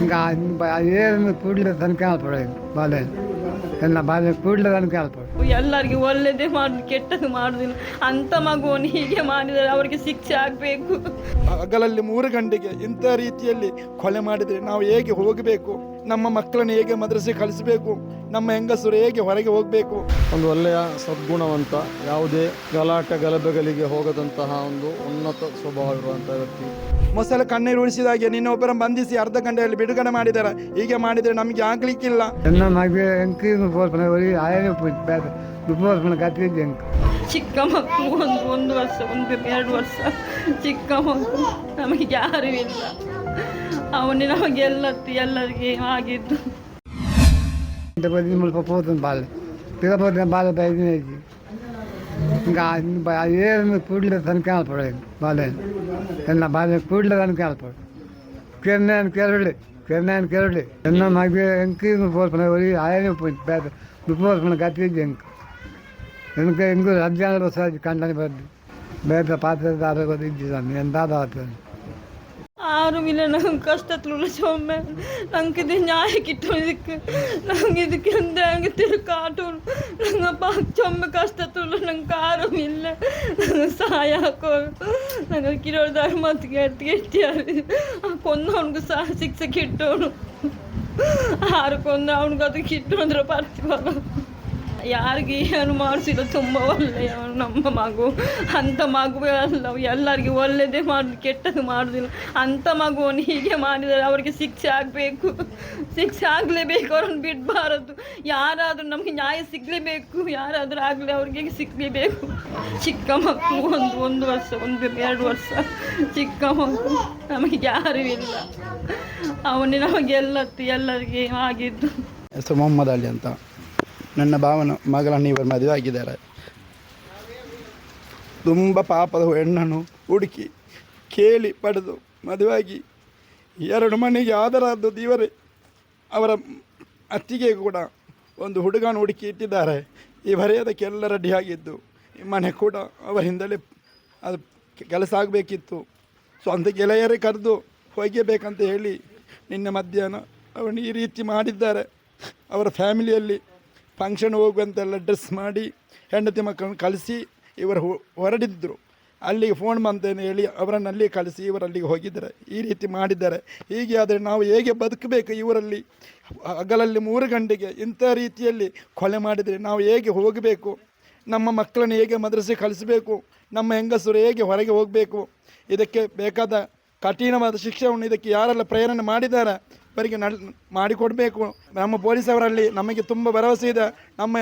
ఇంకా ಏನು ಕೂಡಲೇ ತನಕ ಹೇಳ್ಬೋದು ಬಾಲ್ಯ ಎಲ್ಲ ಬಾಲ್ಯ ಕೂಡಲೇ ತನಕ ಹೇಳ್ಬೋದು ಎಲ್ಲರಿಗೂ ಒಳ್ಳೇದೇ ಮಾಡುದು ಕೆಟ್ಟದು ಮಾಡುದಿಲ್ಲ ಅಂತ ಮಗುವನ್ನು ಹೀಗೆ ಮಾಡಿದರೆ ಅವರಿಗೆ ಶಿಕ್ಷೆ ಆಗಬೇಕು. ಹಗಲಲ್ಲಿ ಮೂರು ಗಂಟೆಗೆ ಇಂಥ ರೀತಿಯಲ್ಲಿ ಕೊಲೆ ಮಾಡಿದರೆ ನಾವು ಹೇಗೆ ಹೋಗಬೇಕು? ನಮ್ಮ ಮಕ್ಕಳನ್ನು ಹೇಗೆ ಮದ್ರಸೆ ಕಳಿಸಬೇಕು? ನಮ್ಮ ಹೆಂಗಸರು ಹೇಗೆ ಹೊರಗೆ ಹೋಗಬೇಕು? ಒಂದು ಒಳ್ಳೆಯ ಸದ್ಗುಣವಂತ ಯಾವುದೇ ಗಲಾಟೆ ಗಲಭೆಗಳಿಗೆ ಹೋಗದಂತಹ ಒಂದು ಉನ್ನತ ಸ್ವಭಾವ ಇರುವಂತಹ ವ್ಯಕ್ತಿ. ಮೊಸಳೆ ಕಣ್ಣೀರು ಉಳಿಸಿದಾಗೆ ನಿನ್ನೊಬ್ಬರ ಬಂಧಿಸಿ ಅರ್ಧ ಗಂಟೆಯಲ್ಲಿ ಬಿಡುಗಡೆ ಮಾಡಿದ್ದಾರೆ ಹೀಗೆ ಮಾಡಿದರೆ ನಮಗೆ ಆಗ್ಲಿಕ್ಕಿಲ್ಲ ಎನ್ನ ಮಗ ಎಂಕಿ ಪೋರ್ಪಣ ಒಲಿ ಆಯನೇ ಪೋಯ್ತು ಬೇಡ ದುಪ್ಪೋರ್ಪಣ ಕತ್ತಿದ್ದೆ ಎಂಕ ಚಿಕ್ಕ ಮಕ್ಕಳು ಒಂದು ಒಂದು ವರ್ಷ ಒಂದು ಎರಡು ವರ್ಷ ಚಿಕ್ಕ ಮಕ್ಕಳು ನಮಗೆ ಯಾರೂ ಇಲ್ಲ ಅವನೇ ನಮಗೆ ಎಲ್ಲತ್ತು ಎಲ್ಲರಿಗೆ ಆಗಿದ್ದು ఇంత కొద్ది ముళ్ళు పోతుంది బాల్ తిరగపోతే బాల్ బయట ఇంకా ఏదైనా కూడలే తనక వెళ్ళపడేది బాలే ಎಲ್ಲ ಬಾವಿ ಕೂಡಲೇ ನಾನು ಕೇಳ್ತಾವೆ ಕೆನ್ನೆ ಅಂತ ಕೇಳಿ ಕೆನ್ನೆ ಅಂತ ಕೇಳಿ ಎನ್ನ ಮಗಿ ಎಂಕಿ ಪೋಸ್ಪಣ ಒರಿ ಆಯನೇ ಉಪೋಸ್ಪಣ ಗತಿಗೆ ಎಂಕ எனக்கு எங்கே ரம்ஜான் பிரசாத் கண்டனி பார்த்து பேத்த பார்த்து அதை கொதிச்சுதான் என் தாத்தா பார்த்தேன் யாரும் இல்லை நாங்கள் கஷ்டத்தில் உள்ள சோமே நாங்கள் இது நியாயக்கிட்டோம் இதுக்கு நாங்கள் இதுக்கு எந்த நாங்கள் திரு காட்டணும் நாங்கள் பார்த்து சோமே கஷ்டத்தில் உள்ள நாங்கள் யாரும் இல்லை நாங்கள் சாயாக்கோம் நாங்கள் வைக்கிற ஒரு தர்மத்துக்கு எடுத்து கெட்டியாரு கொன்று அவனுக்கு சா சிக்ஸை கிட்டணும் ஆறு கொன்று அவனுக்கு அது கிட்டு வந்துடும் பறிச்சு வரோம் ಯಾರಿಗೆ ಏನು ಮಾಡಿಸಿಲ್ಲ ತುಂಬ ಒಳ್ಳೆಯ ನಮ್ಮ ಮಗು. ಅಂಥ ಮಗುವೇ ಅಲ್ಲ, ಎಲ್ಲರಿಗೆ ಒಳ್ಳೆಯದೇ ಮಾಡಿ ಕೆಟ್ಟದ್ದು ಮಾಡೋದಿಲ್ಲ. ಅಂಥ ಮಗುವನ್ನು ಹೀಗೆ ಮಾಡಿದರೆ ಅವರಿಗೆ ಶಿಕ್ಷೆ ಆಗಬೇಕು. ಶಿಕ್ಷೆ ಆಗಲೇಬೇಕು, ಅವ್ರನ್ನ ಬಿಡಬಾರದು. ಯಾರಾದರೂ ನಮಗೆ ನ್ಯಾಯ ಸಿಗಲೇಬೇಕು, ಯಾರಾದರೂ ಆಗಲಿ ಅವ್ರಿಗೆ ಸಿಗಲೇಬೇಕು. ಚಿಕ್ಕ ಮಕ್ಕಳು ಒಂದು ಒಂದು ವರ್ಷ, ಒಂದು, ಎರಡು ವರ್ಷ. ಚಿಕ್ಕ ಮಕ್ಕಳು ನಮಗೆ ಯಾರೂ ಇಲ್ಲ. ಅವನೇ ನಮಗೆ ಎಲ್ಲತ್ತು ಎಲ್ಲರಿಗೆ ಆಗಿದ್ದು. ಮೊಹಮ್ಮದ್ ಅಲಿ ಅಂತ. ನನ್ನ ಭಾವನ ಮಗಳನ್ನು ಇವರು ಮದುವೆ ಆಗಿದ್ದಾರೆ. ತುಂಬ ಪಾಪದ ಹೆಣ್ಣನ್ನು ಹುಡುಕಿ ಕೇಳಿ ಪಡೆದು ಮದುವೆಯಾಗಿ ಎರಡು ಮನೆಗೆ ಆದರಾದ್ದು ಇವರೇ ಅವರ ಅತ್ತಿಗೆ ಕೂಡ ಒಂದು ಹುಡುಗನ ಹುಡುಕಿ ಇಟ್ಟಿದ್ದಾರೆ. ಇವರೇ ಅದಕ್ಕೆಲ್ಲ ರೆಡಿಯಾಗಿದ್ದು ಈ ಮನೆ ಕೂಡ ಅವರಿಂದಲೇ ಅದು ಕೆಲಸ ಆಗಬೇಕಿತ್ತು. ಸ್ವಂತ ಗೆಳೆಯರೇ ಕರೆದು ಹೋಗಬೇಕಂತ ಹೇಳಿ ನಿನ್ನೆ ಮಧ್ಯಾಹ್ನ ಅವನು ಈ ರೀತಿ ಮಾಡಿದ್ದಾರೆ. ಅವರ ಫ್ಯಾಮಿಲಿಯಲ್ಲಿ ಫಂಕ್ಷನ್ ಹೋಗುವಂತೆಲ್ಲ ಡ್ರೆಸ್ ಮಾಡಿ ಹೆಂಡತಿ ಮಕ್ಕಳನ್ನು ಕಳಿಸಿ ಇವರು ಹೊ- ಹೊರಡಿದ್ರು. ಅಲ್ಲಿಗೆ ಫೋನ್ ಬಂತೇನೆ ಹೇಳಿ ಅವರನ್ನು ಅಲ್ಲಿಗೆ ಕಳಿಸಿ ಇವರಲ್ಲಿಗೆ ಹೋಗಿದ್ದಾರೆ. ಈ ರೀತಿ ಮಾಡಿದ್ದಾರೆ. ಹೀಗೆ ಆದರೆ ನಾವು ಹೇಗೆ ಬದುಕಬೇಕು ಇವರಲ್ಲಿ? ಹಗಲಲ್ಲಿ ಮೂರು ಗಂಟೆಗೆ ಇಂಥ ರೀತಿಯಲ್ಲಿ ಕೊಲೆ ಮಾಡಿದರೆ ನಾವು ಹೇಗೆ ಹೋಗಬೇಕು? ನಮ್ಮ ಮಕ್ಕಳನ್ನು ಹೇಗೆ ಮದ್ರಸೆ ಕಳಿಸಬೇಕು? ನಮ್ಮ ಹೆಂಗಸರು ಹೇಗೆ ಹೊರಗೆ ಹೋಗಬೇಕು? ಇದಕ್ಕೆ ಬೇಕಾದ ಕಠಿಣವಾದ ಶಿಕ್ಷೆಯನ್ನು ಇದಕ್ಕೆ ಯಾರೆಲ್ಲ ಪ್ರೇರಣೆ ಮಾಡಿದ್ದಾರೆ? ಅವರಿಗೆ ನಡ್ ಮಾಡಿಕೊಡಬೇಕು. ನಮ್ಮ ಪೊಲೀಸವರಲ್ಲಿ ನಮಗೆ ತುಂಬ ಭರವಸೆ ಇದೆ. ನಮ್ಮ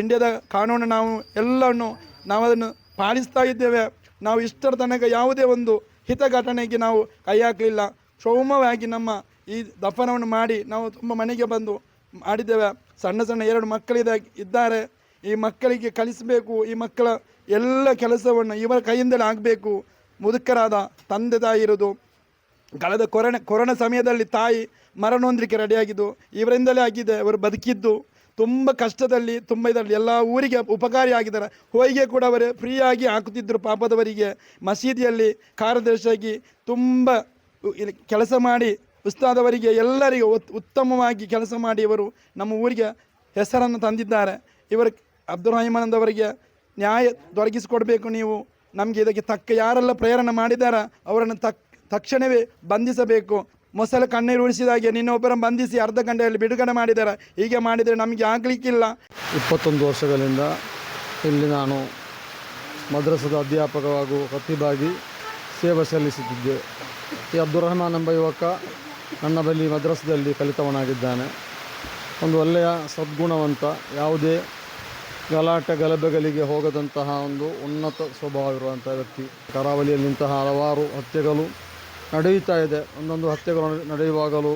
ಇಂಡಿಯಾದ ಕಾನೂನು ನಾವು ಎಲ್ಲವನ್ನು ನಾವು ಅದನ್ನು ಪಾಲಿಸ್ತಾ ಇದ್ದೇವೆ. ನಾವು ಇಷ್ಟರ ತನಕ ಯಾವುದೇ ಒಂದು ಹಿತ ಘಟನೆಗೆ ನಾವು ಕೈ ಹಾಕಲಿಲ್ಲ. ಸೌಮ್ಯವಾಗಿ ನಮ್ಮ ಈ ದಫನವನ್ನು ಮಾಡಿ ನಾವು ತುಂಬ ಮನೆಗೆ ಬಂದು ಮಾಡಿದ್ದೇವೆ. ಸಣ್ಣ ಸಣ್ಣ ಎರಡು ಮಕ್ಕಳಿದ, ಇದ್ದಾರೆ. ಈ ಮಕ್ಕಳಿಗೆ ಕಲಿಸಬೇಕು. ಈ ಮಕ್ಕಳ ಎಲ್ಲ ಕೆಲಸವನ್ನು ಇವರ ಕೈಯಿಂದಲೇ ಆಗಬೇಕು. ಮುದುಕರಾದ ತಂದೆ ತಾಯಿ ಇರೋದು ಕಳೆದ ಕೊರೋನಾ ಕೊರೋನಾ ಸಮಯದಲ್ಲಿ ತಾಯಿ ಮರಣ ಹೊಂದಲಿಕ್ಕೆ ರೆಡಿಯಾಗಿದ್ದು, ಇವರಿಂದಲೇ ಆಗಿದೆ ಅವರು ಬದುಕಿದ್ದು. ತುಂಬ ಕಷ್ಟದಲ್ಲಿ, ತುಂಬ ಇದರಲ್ಲಿ ಎಲ್ಲ ಊರಿಗೆ ಉಪಕಾರಿ ಆಗಿದ್ದಾರೆ. ಹೋಯಿಗೆ ಕೂಡ ಅವರು ಫ್ರೀಯಾಗಿ ಹಾಕುತ್ತಿದ್ದರು ಪಾಪದವರಿಗೆ. ಮಸೀದಿಯಲ್ಲಿ ಕಾರ್ಯದರ್ಶಿಯಾಗಿ ತುಂಬ ಕೆಲಸ ಮಾಡಿ, ಉಸ್ತಾದವರಿಗೆ ಎಲ್ಲರಿಗೂ ಉತ್- ಉತ್ತಮವಾಗಿ ಕೆಲಸ ಮಾಡಿ ಇವರು ನಮ್ಮ ಊರಿಗೆ ಹೆಸರನ್ನು ತಂದಿದ್ದಾರೆ. ಇವರು ಅಬ್ದುಲ್ ರಹಿಮಾನಂದ್ ಅವರಿಗೆ ನ್ಯಾಯ ದೊರಕಿಸಿಕೊಡಬೇಕು ನೀವು. ನಮಗೆ ಇದಕ್ಕೆ ತಕ್ಕ ಯಾರೆಲ್ಲ ಪ್ರೇರಣೆ ಮಾಡಿದಾರ ಅವರನ್ನು ತಕ್ ತಕ್ಷಣವೇ ಬಂಧಿಸಬೇಕು. ಮೊಸಳೆ ಕಣ್ಣೀರು ಉಳಿಸಿದಾಗೆ ನಿನ್ನೊಬ್ಬರನ್ನು ಬಂಧಿಸಿ ಅರ್ಧ ಗಂಟೆಯಲ್ಲಿ ಬಿಡುಗಡೆ ಮಾಡಿದ್ದಾರೆ. ಹೀಗೆ ಮಾಡಿದರೆ ನಮಗೆ ಆಗಲಿಕ್ಕಿಲ್ಲ. ಇಪ್ಪತ್ತೊಂದು ವರ್ಷಗಳಿಂದ ಇಲ್ಲಿ ನಾನು ಮದ್ರಸದ ಅಧ್ಯಾಪಕ ಹಾಗೂ ಕತ್ತಿಬಾಗಿ ಸೇವೆ ಸಲ್ಲಿಸುತ್ತಿದ್ದೆ. ಈ ಅಬ್ದುಲ್ ರಹಮಾನ್ ಎಂಬ ಯುವಕ ನನ್ನ ಬಳಿ ಮದ್ರಸದಲ್ಲಿ ಕಲಿತವನಾಗಿದ್ದಾನೆ. ಒಂದು ಒಳ್ಳೆಯ ಸದ್ಗುಣವಂತ, ಯಾವುದೇ ಗಲಾಟೆ ಗಲಭೆಗಳಿಗೆ ಹೋಗದಂತಹ ಒಂದು ಉನ್ನತ ಸ್ವಭಾವ ಇರುವಂಥ ವ್ಯಕ್ತಿ. ಕರಾವಳಿಯಲ್ಲಿಂತಹ ಹಲವಾರು ಹತ್ಯೆಗಳು ನಡೆಯುತ್ತಾ ಇದೆ. ಒಂದೊಂದು ಹತ್ಯೆಗಳು ನಡೆ- ನಡೆಯುವಾಗಲೂ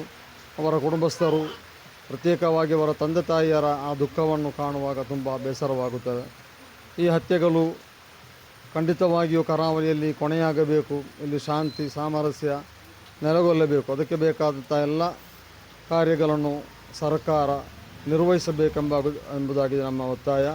ಅವರ ಕುಟುಂಬಸ್ಥರು ಪ್ರತ್ಯೇಕವಾಗಿ ಅವರ ತಂದೆ ತಾಯಿಯರ ಆ ದುಃಖವನ್ನು ಕಾಣುವಾಗ ತುಂಬ ಬೇಸರವಾಗುತ್ತದೆ. ಈ ಹತ್ಯೆಗಳು ಖಂಡಿತವಾಗಿಯೂ ಕರಾವಳಿಯಲ್ಲಿ ಕೊನೆಯಾಗಬೇಕು. ಇಲ್ಲಿ ಶಾಂತಿ, ಸಾಮರಸ್ಯ ನೆಲೆಗೊಳ್ಳಬೇಕು. ಅದಕ್ಕೆ ಬೇಕಾದಂಥ ಎಲ್ಲ ಕಾರ್ಯಗಳನ್ನು ಸರ್ಕಾರ ನಿರ್ವಹಿಸಬೇಕೆಂಬ ಎಂಬುದಾಗಿದೆ ನಮ್ಮ ಒತ್ತಾಯ.